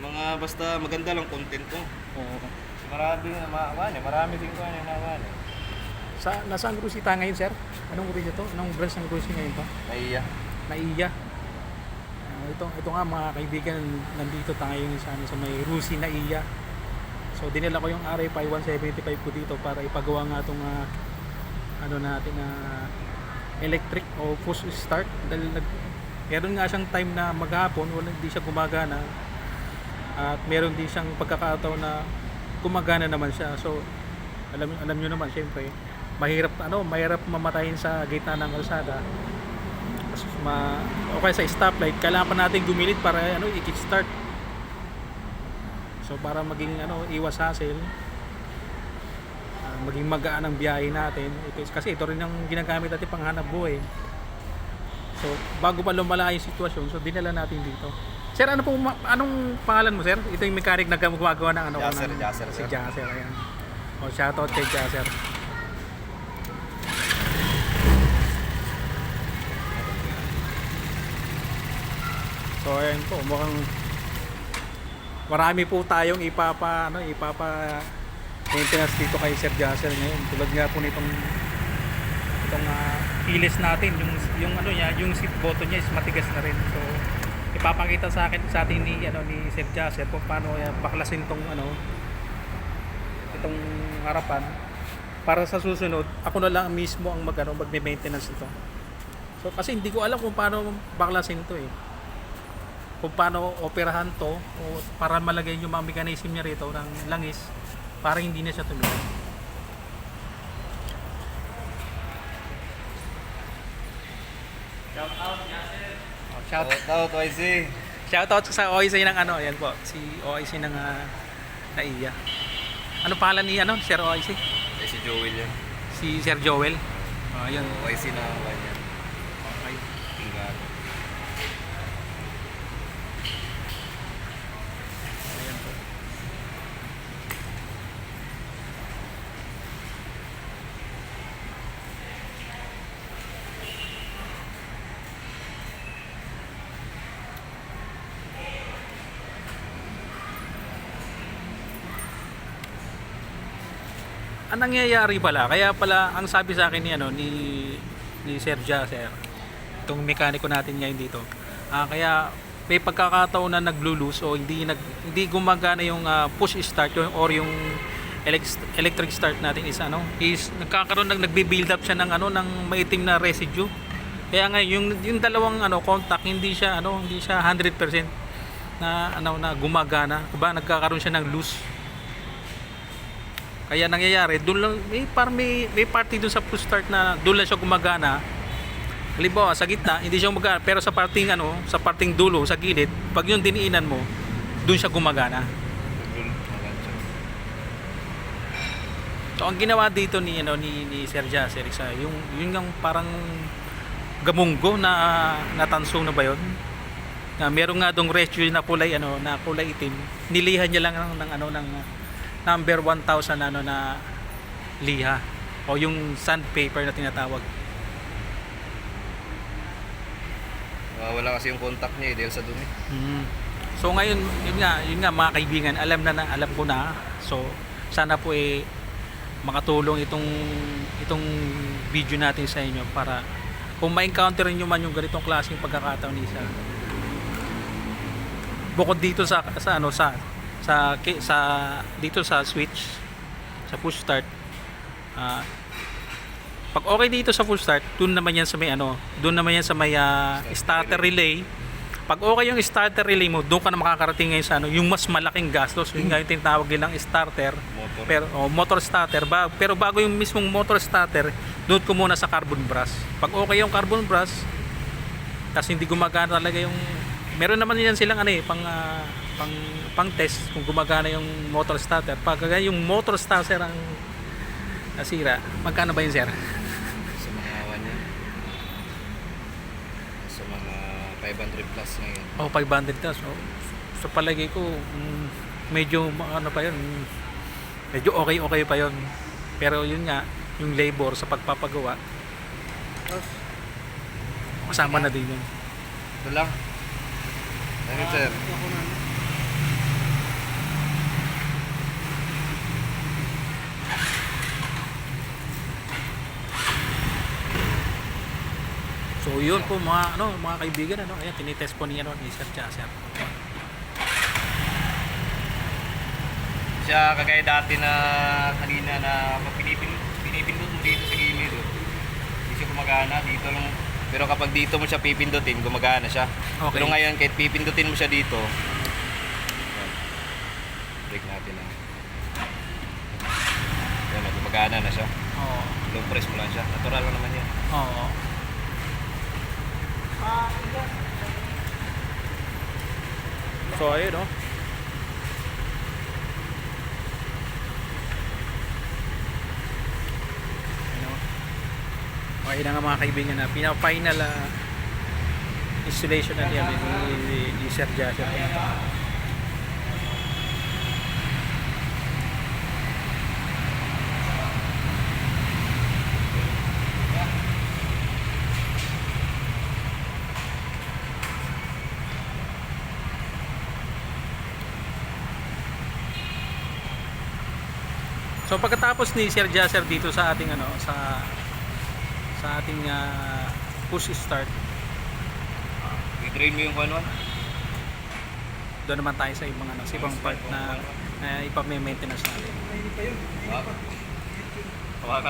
Mga basta maganda lang content ko. Oo. Marami na ano, marami din ko ano na ano. Sa, nasaan tayo ngayon, sir? Anong grocery to? Anong branch ng grocery ngayon to? Naiya. Naiya. Ah, ito, ito nga mga kaibigan, nandito tayo ngayon sa, ano, sa may Rusi Naiya. So dinala ko yung RFI 175 ko dito para ipagawa nga itong ah, ano natin na electric o push start dahil nag meron nga siyang time na maghapon wala hindi siya gumagana at meron din siyang pagkakataon na gumagana naman siya. So alam alam niyo naman syempre mahirap ano mahirap mamatayin sa gitna ng kalsada. Tapos ma o kaya sa stoplight kailangan pa natin gumilid para ano i-kickstart. So para maging ano iwas hassle ah, maging magaan ang biyahe natin. Ito, kasi ito rin ang ginagamit natin panghanap buhay. So bago pa lumala yung sitwasyon so dinala natin dito Sir, ano po, anong pangalan mo, sir? Ito yung mechanic na gumagawa ng ano? Jasser, ng, Jasser, Si sir. Jasser, ayan. O, shoutout kay Jasser. So, ayan po, mukhang marami po tayong ipapa, ano, ipapa maintenance dito kay Sir Jasser ngayon. Tulad nga po nitong itong uh, ilis natin, yung, yung ano niya, yung seat button niya is matigas na rin. So, ipapakita sa akin sa atin ni ano ni Sir Jasser kung paano uh, baklasin tong ano itong harapan para sa susunod ako na lang mismo ang magano magme-maintenance ito. So kasi hindi ko alam kung paano baklasin to eh. Kung paano operahan to o para malagay yung mga mechanism niya rito ng langis para hindi na siya tumigil. Oh, shout Shout out YC. Shoutout sa OIC ng ano, ayan po, si OIC ng uh, Naiya. Ano pangalan ni ano, Sir OIC? Eh, si Joel yan. Si Sir Joel. Oh, ayun. YC na kanya. Ang nangyayari pala, kaya pala ang sabi sa akin ni ano ni ni Sir Jasser, itong mekaniko natin ngayon dito. Ah, kaya may pagkakataon na naglo-lose o hindi nag hindi gumagana yung ah, push start yung, or yung elec- electric start natin is ano is nagkakaroon ng nagbi-build up siya ng ano ng maitim na residue. Kaya nga yung yung dalawang ano contact hindi siya ano hindi siya 100% na ano na gumagana. Diba nagkakaroon siya ng loose. Kaya nangyayari, doon lang may parang may, may party doon sa push start na doon lang siya gumagana. Halimbawa, sa gitna, hindi siya gumagana, pero sa parting ano, sa parting dulo, sa gilid, pag yung diniinan mo, doon siya gumagana. So ang ginawa dito ni ano ni ni Sir Jasser isa yung yung yung parang gamunggo na natansong na ba yon? Na meron nga dong residue na kulay ano na kulay itim. Nilihan niya lang ng, ng ano ng number 1000 ano na liha o yung sandpaper na tinatawag. Wala kasi yung contact niya eh, dahil sa dumi. Mm. So ngayon, yun nga, yun nga mga kaibigan, alam na, na alam ko na. So sana po eh makatulong itong itong video natin sa inyo para kung ma-encounter niyo man yung ganitong klaseng pagkakataon isa. Bukod dito sa sa ano sa sa sa dito sa switch sa push start ah, pag okay dito sa full start, doon naman yan sa may ano, doon naman yan sa may ah, starter relay. Pag okay yung starter relay mo, doon ka na makakarating ngayon sa ano, yung mas malaking gastos. Yung nga yung tinatawag nilang starter, Motor. pero oh, motor starter ba, pero bago yung mismong motor starter, doon ko muna sa carbon brush. Pag okay yung carbon brush, kasi hindi gumagana talaga yung meron naman yan silang ano eh, pang ah, pang pang test kung gumagana yung motor starter. Pag yung motor starter ang nasira, magkano ba yun sir? Sa mga awan niya. Sa mga 500 plus ngayon. Oh, 500 na. So, sa palagay ko, mm, medyo ano pa yun, mm, medyo okay-okay pa yun. Pero yun nga, yung labor sa pagpapagawa, kasama na din yun. Ito lang. Thank you, sir. Yun po mga ano mga kaibigan ano, ayan tinitest po niya no ni Sir Chaser. Siya kagaya dati na kanina na pag pinipin, pinipindot mo dito sa gilid. Oh. Hindi siya gumagana dito lang. Pero kapag dito mo siya pipindutin, gumagana siya. Okay. Pero ngayon kahit pipindutin mo siya dito. Yan. Break natin lang. Yan, oh, gumagana na siya. Oo. Low press mo lang siya. Natural lang naman yan. Oo. So ayun no. Okay na nga mga kaibigan na pina-final ah, installation na niya ni, ni, ni Sir Jasser. So pagkatapos ni Sir Jasser dito sa ating ano sa sa ating ah, push start, I-drain mo yung ano. doon naman tayo sa ibang ano, sa ibang part na, na ipa-maintenance natin. Ah. Hawakan